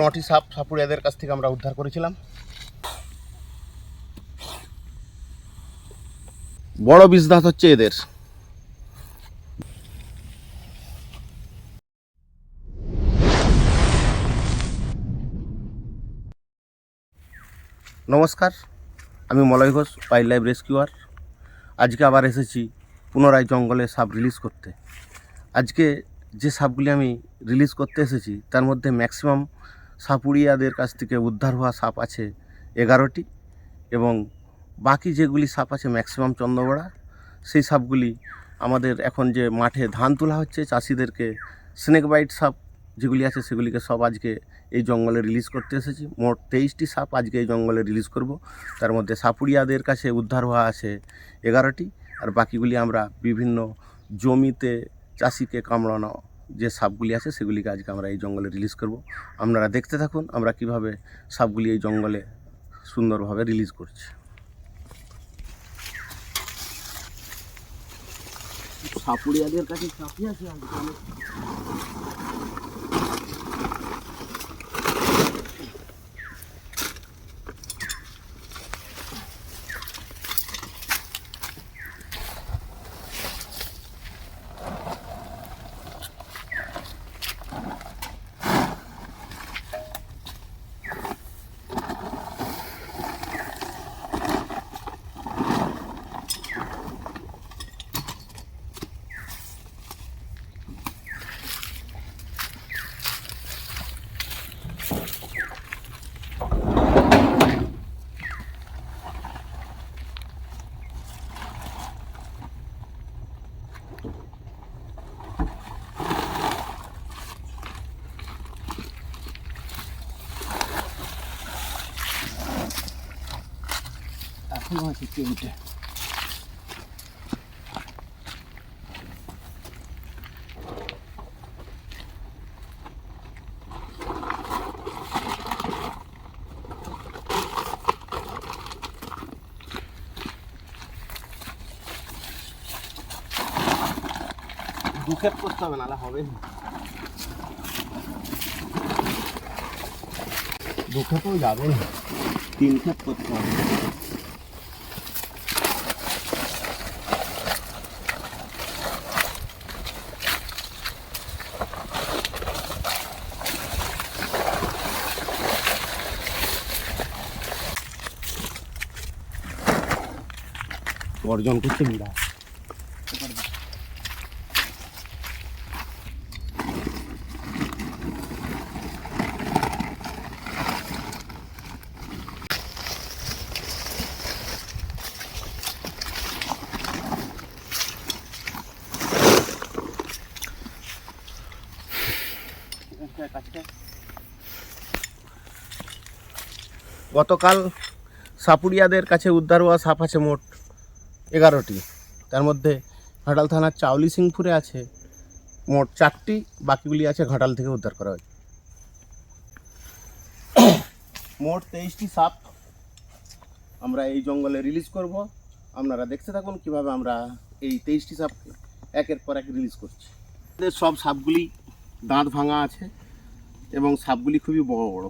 নটি সাপ সাপুরিয়াদের কাছ থেকে আমরা উদ্ধার করেছিলাম। বড় দাঁত হচ্ছে এদের। নমস্কার, আমি Malay Ghosh wildlife rescuer. আজকে আবার এসেছি পুনরায় জঙ্গলে সাপ রিলিজ করতে। আজকে যে সাপগুলি আমি রিলিজ করতে এসেছি, তার মধ্যে ম্যাক্সিমাম সাপুড়িয়াদের কাছ থেকে উদ্ধার হওয়া সাপ আছে এগারোটি এবং বাকি যেগুলি সাপ আছে ম্যাক্সিমাম চন্দ্রবড়া, সেই সাপগুলি আমাদের এখন যে মাঠে ধান তোলা হচ্ছে, চাষিদেরকে স্নেক বাইট সাপ যেগুলি আছে সেগুলিকে সব আজকে এই জঙ্গলে রিলিজ করতে এসেছি। মোট তেইশটি সাপ আজকে এই জঙ্গলে রিলিজ করব। তার মধ্যে সাপুড়িয়াদের কাছে উদ্ধার হওয়া আছে এগারোটি, আর বাকিগুলি আমরা বিভিন্ন জমিতে চাষিকে কামড়ানো যে সাপগুলি আছে সেগুলিকে আজকে আমরা এই জঙ্গলে রিলিজ করব। আপনারা দেখতে থাকুন আমরা কীভাবে সাপগুলি এই জঙ্গলে সুন্দরভাবে রিলিজ করছি। সাপুড়িয়াদের কাছে সাপই আছে আছে তিনটে দুঃখের করতে হবে নাহলে হবে না দুঃখেতেও যাবে না তিন খেপ করতে হবে। অর্জন করতে বিরাট গতকাল সাপুরিয়াদের কাছে উদ্ধার হওয়া সাপ আছে মোট এগারোটি। তার মধ্যে ঘাটাল থানার চাউলি সিংপুরে আছে, মোট চারটি, বাকিগুলি আছে ঘাটাল থেকে উদ্ধার করা হয়েছে। মোট তেইশটি সাপ আমরা এই জঙ্গলে রিলিজ করব। আপনারা দেখতে থাকুন কীভাবে আমরা এই তেইশটি সাপকে একের পর এক রিলিজ করছি। সব সাপগুলি দাঁত ভাঙা আছে এবং সাপগুলি খুবই বড় বড়।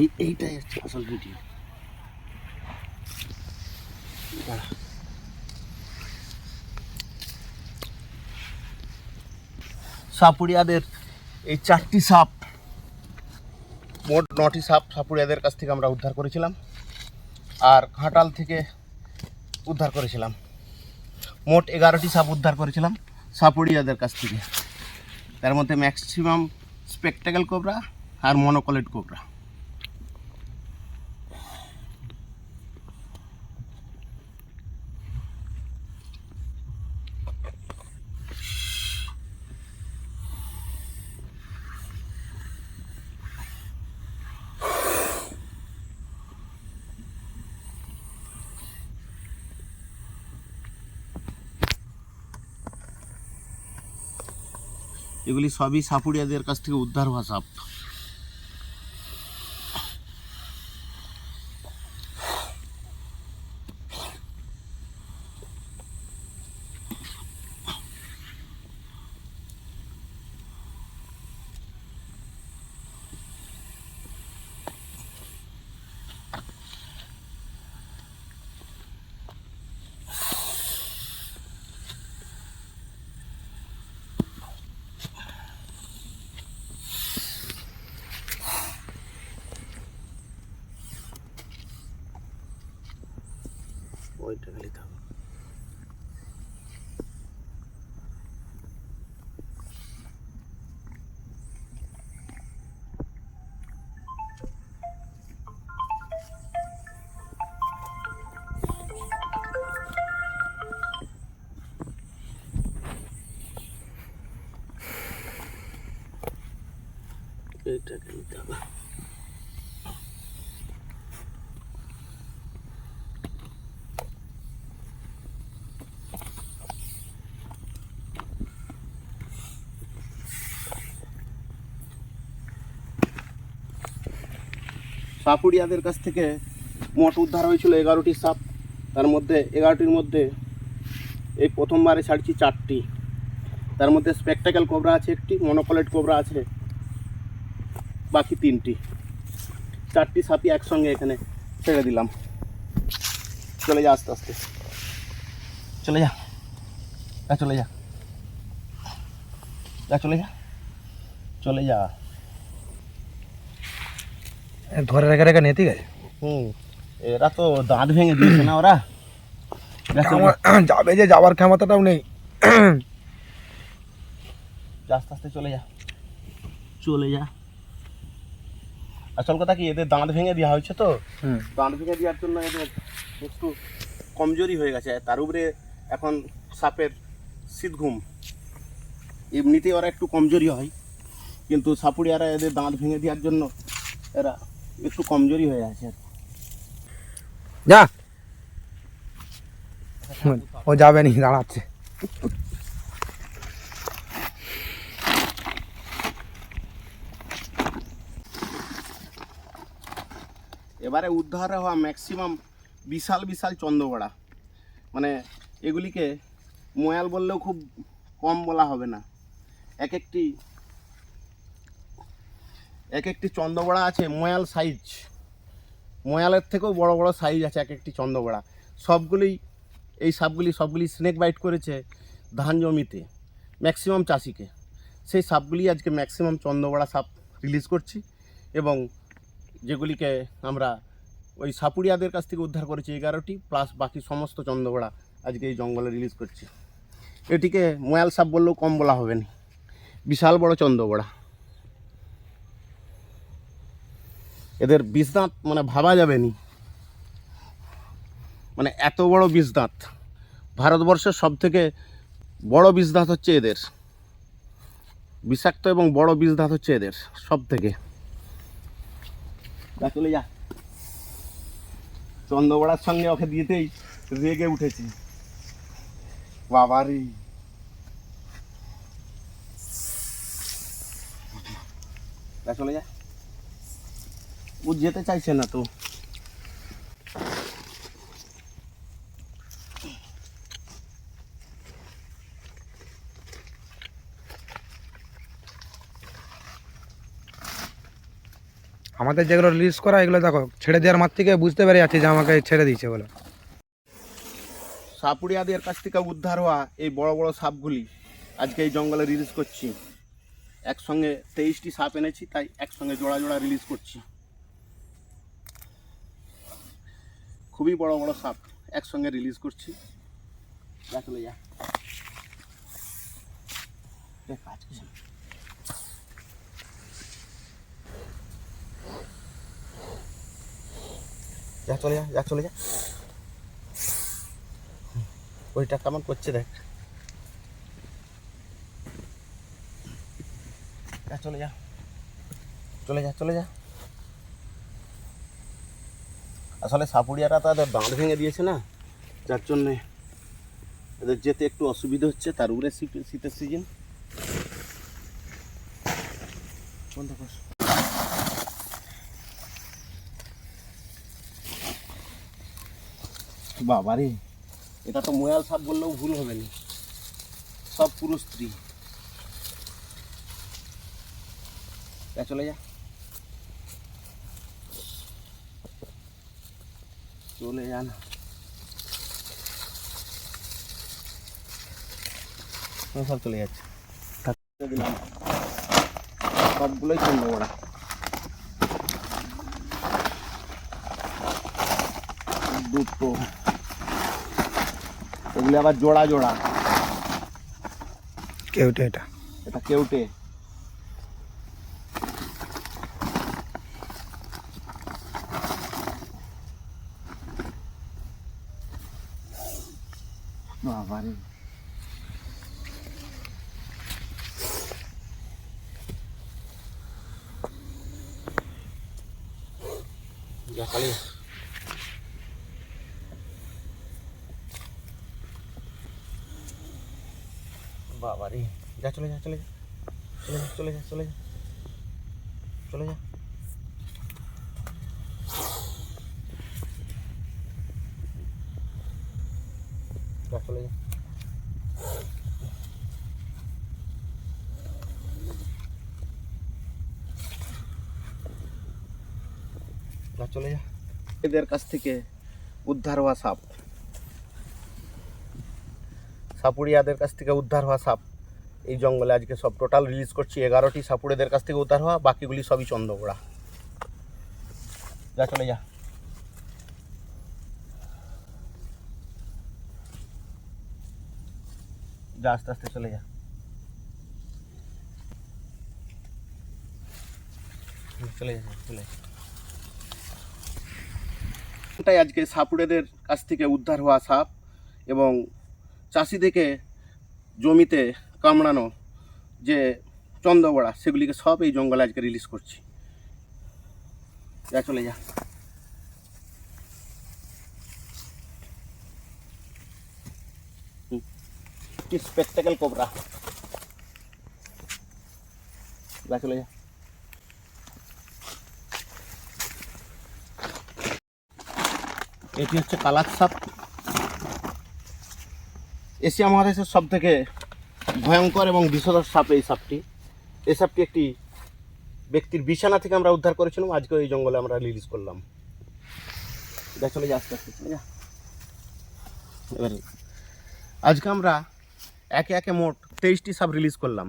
এই এইটাই হচ্ছে আসল ভিডিও সাপুরিয়াদের এই চারটি সাপ, মোট নটি সাপ সাপুরিয়াদের কাছ থেকে আমরা উদ্ধার করেছিলাম আর ঘাটাল থেকে উদ্ধার করেছিলাম। মোট এগারোটি সাপ উদ্ধার করেছিলাম সাপুড়িয়াদের কাছ থেকে। তার মধ্যে ম্যাক্সিমাম স্পেকটাকেল কোবরা আর মনোকলেট কোবরা এগুলি সবই সাপুড়িয়াদের কাছ থেকে উদ্ধার হওয়া সাপ। ওইটা খালি থাকো এইটা কিনতে হবে সাপুড়িয়াদের কাছ থেকে মোট উদ্ধার হয়েছিল এগারোটি সাপ। তার মধ্যে এগারোটির মধ্যে এই প্রথমবারে ছাড়ছি চারটি। তার মধ্যে স্পেকটাকেল কোবরা আছে একটি মনোকলেট কোবরা আছে, বাকি তিনটি। চারটি সাপই একসঙ্গে এখানে ছেড়ে দিলাম। চলে যা আস্তে আস্তে। চলে যা। চলে যা চলে যা। চলে যা। ধরে রেখে রেখে নেতি গেছে হুম। এরা তো দাঁত ভেঙে দিয়েছে না ওরা? যাবে যে যাওয়ার ক্ষমতাটাও নেই। আস্তে আস্তে চলে যা। চলে যা। আসল কথা কি এদের দাঁত ভেঙে দেওয়া হয়েছে তো? দাঁত ভেঙে দেওয়ার জন্য এদের একটু কমজোরি হয়ে গেছে। তার উপরে এখন সাপের শীত ঘুম। এমনিতেই ওরা একটু কমজোরি হয়। কিন্তু সাপুড়িয়ারা এদের দাঁত ভেঙে দেওয়ার জন্য এরা একটু কমজোরি হয়ে আছে আর কি। যা। ও যাবে নি দাঁড়াচ্ছে। এবারে উদ্ধার হওয়া ম্যাক্সিমাম বিশাল বিশাল চন্দ্রগড়া। মানে এগুলিকে ময়াল বললেও খুব কম বলা হবে না। এক একটি এক একটি চন্দ্রগড়া আছে, ময়াল সাইজ ময়ালের থেকেও বড় বড় সাইজ আছে এক একটি চন্দ্রগড়া। সবগুলি, এই সাপগুলি সবগুলি স্নেক বাইট করেছে ধান জমিতে ম্যাক্সিমাম চাষিকে। সেই সাপগুলি আজকে ম্যাক্সিমাম চন্দ্রগড়া সাপ রিলিজ করছি এবং যেগুলিকে আমরা ওই সাপুড়িয়াদের কাছ থেকে উদ্ধার করেছি এগারোটি প্লাস বাকি সমস্ত চন্দ্রগড়া আজকে এই জঙ্গলে রিলিজ করছি। এটিকে ময়াল সাপ বললেও কম বলা হবে না। বিশাল বড় চন্দ্রগড়া। এদের বিষদাঁত মানে ভাবা যাবে নি মানে এত বড় বিষদাঁত। ভারতবর্ষের সব থেকে বড় বিষদাঁত হচ্ছে এদের। বিষাক্ত এবং বড় বিষদাঁত হচ্ছে এদের সব থেকে চলে যা। চন্দ্রবড়ার সঙ্গে ওকে দিয়েতেই রেগে উঠেছি। বাবারি। চলে যা। ও যেতে চাইছে না তো। আমাদের যেগুলো রিলিজ করা এগুলো দেখো ছেড়ে দেওয়ার মার থেকে বুঝতে পেরে যাচ্ছে যে আমাকে ছেড়ে দিয়েছে বলে। সাপুড়িয়াদের কাছ থেকে উদ্ধার হওয়া এই বড় বড় সাপগুলি আজকে এই জঙ্গলে রিলিজ করছি। একসঙ্গে তেইশটি সাপ এনেছি তাই একসঙ্গে জোড়া জোড়া রিলিজ করছি। খুবই বড় বড় সাপ একসঙ্গে রিলিজ করছি। যা চলে যা কাজ চলে যা চলে যা। ওইটা কেমন করছে দেখ। চলে যা। চলে যা চলে যা। আসলে সাপুড়িয়াটা তো এদের দাঁড় ভেঙে দিয়েছে না, যার জন্যে এদের যেতে একটু অসুবিধা হচ্ছে, তার উপরে শীত- শীতের সিজন বাবারে, এটা তো ময়াল সাপ বললেও ভুল হবে না। সব পুরো স্ত্রী। চলে যা। চলে যা না ও সব চলে যাচ্ছে থাকতে দিলাম সবগুলোই চন্দ্র ওরা দুটো এগুলি আবার জোড়া জোড়া কেউটা এটা এটা কেউটে বাবারে যা কালি বাবারে যা চলে যা চলে যা চলে যা চলে যা চলে যা চলে যা যা চলে যা যা চলে যা এদের কাছ থেকে উদ্ধার হওয়া সাপ। সাপুড়িয়াদের কাছ থেকে উদ্ধার হওয়া সাপ। এই জঙ্গলে আজকে সব টোটাল রিলিজ করছি। এগারোটি সাপুড়েদের কাছ থেকে উদ্ধার হওয়া বাকিগুলি সবই চন্দ্রগোড়া। যা চলে যা। যা আস্তে আস্তে চলে যা। হুম, চলে যা চলে যা। এটাই আজকে সাপুড়েদের কাছ থেকে উদ্ধার হওয়া সাপ এবং চাষি থেকে জমিতে কামড়ানো যে চন্দ্রবড়া, সেগুলিকে সব এই জঙ্গলে আজকে রিলিজ করছি। যা চলে যা। স্পেকটাকেল কোবরা যা চলে যা। এটি হচ্ছে কালার সাপ। এশিয়া মহাদেশের সব থেকে ভয়ঙ্কর এবং বিষধর সাপ এই সাপটি। এই সাপটি একটি ব্যক্তির বিছানা থেকে আমরা উদ্ধার করেছিলাম। আজকে এই জঙ্গলে আমরা রিলিজ করলাম। যা চলে যা আস্তে আস্তে এবার, আজকে আমরা একে একে মোট তেইশটি সাপ রিলিজ করলাম।